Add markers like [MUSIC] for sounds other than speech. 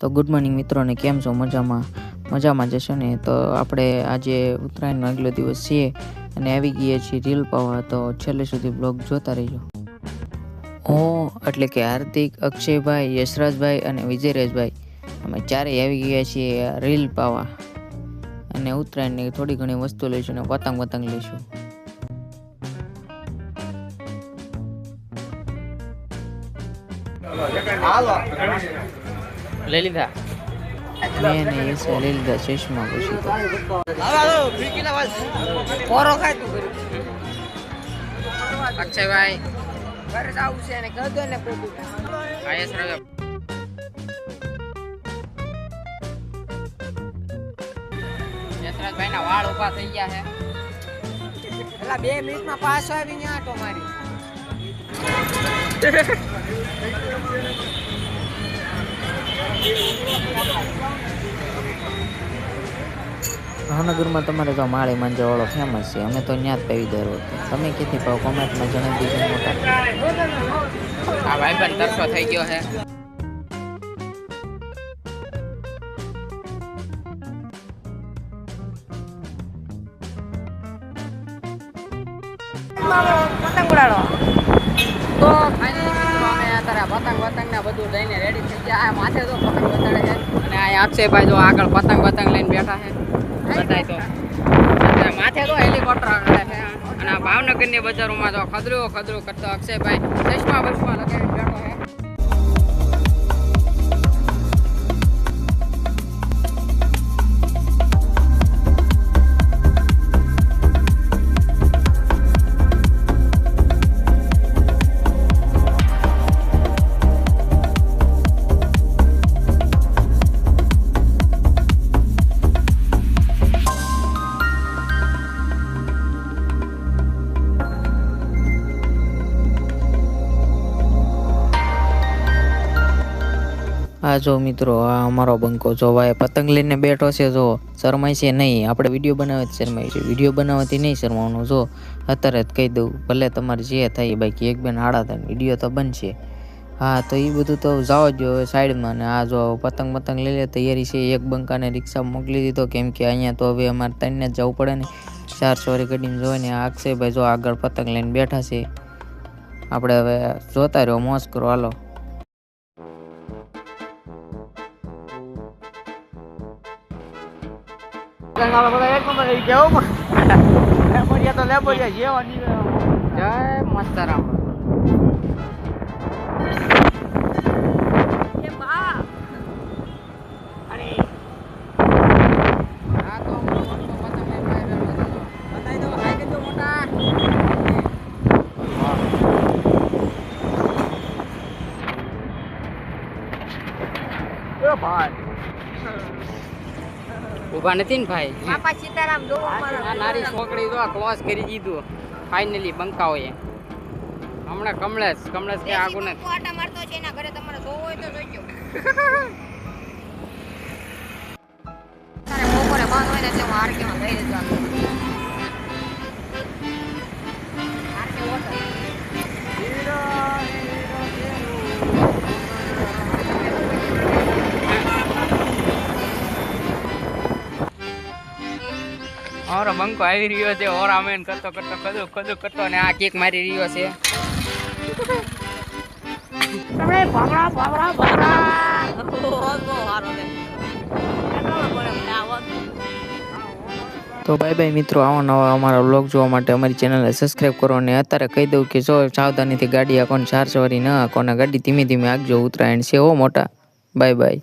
તો good morning મિત્રોને, કેમ છો? મજામાં? મજામાં જશો ને? તો આપણે આજે ઉત્તરાયણનો આગલો દિવસ છીએ અને આવી ગયા છીએ રીલ પાવા, તો છેલ્લે સુધી બ્લોગ જોતા રહેજો. હું, એટલે કે હાર્દિક, અક્ષયભાઈ, યશરાજભાઈ અને વિજયરાજભાઈ, અમે ચારેય આવી ગયા છીએ રીલ પાવા. અને ઉત્તરાયણની થોડી ઘણી વસ્તુ લઈશું અને પતંગ પતંગ લઈશું. લઈ લીધા. મેં અને યશે લઈ લીધા ચશ્મા પછી તો. અક્ષયભાઈ. ઘરે જવું છે ને દો ને આયસ યશરાજભાઈ ના વાળ ઊભા થઈ ગયા છે. પેલા બે મિનિટમાં પાછો આવીને આટો મારી. ભાવનગરમાં તમારે તો માળી માંજા વાળો ફેમસ છે. અમે તો ત્યાં જ પૈવી દર વખતે. તમે ક્યાંથી પાવ? કોમેન્ટમાં જણાવી દીધું મોટા. આ ભાઈ પણ તરસો થઈ ગયો છે પતંગ ઉડાડો તો ફાઇનલી મિત્રો અમે અત્યારે પતંગ ને બધું લઈને રેડી થઈ ગયા. માથે તો પતંગ બતાડે છે. અને આ અક્ષયભાઈ જો આગળ પતંગ પતંગ લઈને બેઠા છે. તો. માથે તો હેલિકોપ્ટર આગળ છે. અને ભાવનગરની બજારોમાં તો ખદરું ખદરું કરતો અક્ષયભાઈ ચશ્મા બસમાં લગાવીને આ જો મિત્રો, આ અમારો બંકો જો ભાઈ પતંગ લઈને બેઠો છે, જો શરમાય છે નહીં. આપણે વીડિયો બનાવે જ શરમાય છે. વીડિયો બનાવવાથી નહીં શરમાવાનું. જો અત્યારે જ કહી દઉં, ભલે તમારે જે થાય બાકી, એક બેન આડા થાય, વીડિયો તો બનશે. હા, તો એ બધું તો જાઓ જ હવે સાઈડમાં. ને આ જો પતંગ પતંગ લઈ લે, તૈયારી છે. એક બંકાને રિક્ષા મોકલી દીધો, કેમ કે અહીંયા તો હવે અમારે ત્રણને જવું પડે ને. ચાર સોરી ગાડીમાં જોઈને આખશે. ભાઈ જો આગળ પતંગ લઈને બેઠા છે. આપણે હવે જોતા રહ્યો, મોજ કરો. હાલો. [LAUGHS] જય મસ્તરામ એ બા આ તો મોટો પતંગ લઈને ભાઈ બેઠો છે જો. બતાવી દો હાઈ કરજો મોટા ઊભા નથી ને ભાઈ. બાપા સીતારામ જો નારી છોકરી તો ક્લોઝ કરી દીધું. ફાઇનલી બંકાઓએ હમણાં કમલેશ કમલેશ કે આગુ ને આટા મારતો છે એના ઘરે તમારે જોવો હોય તો જોઈજો [LAUGHS] તારે બપોરે બંધ હોય ને એટલે હું આરકેમાં ગઈ રહેજો અમારો બંકો આવી રહ્યો છે ઓરામેન કરતો કરતો કદું કદું કરતો અને આ કેક મારી રહ્યો છે. તો બાય બાય મિત્રો આવો નવા અમારા વ્લોગ જોવા માટે અમારી ચેનલને સબસ્ક્રાઈબ કરો અને અત્યારે કહી દઉં કે જો સાવધાનીથી ગાડી આખો ચાર સવારી ન આખો ને ગાડી ધીમે ધીમે આગજો ઉતરાયણ છે હો મોટા. Bye bye.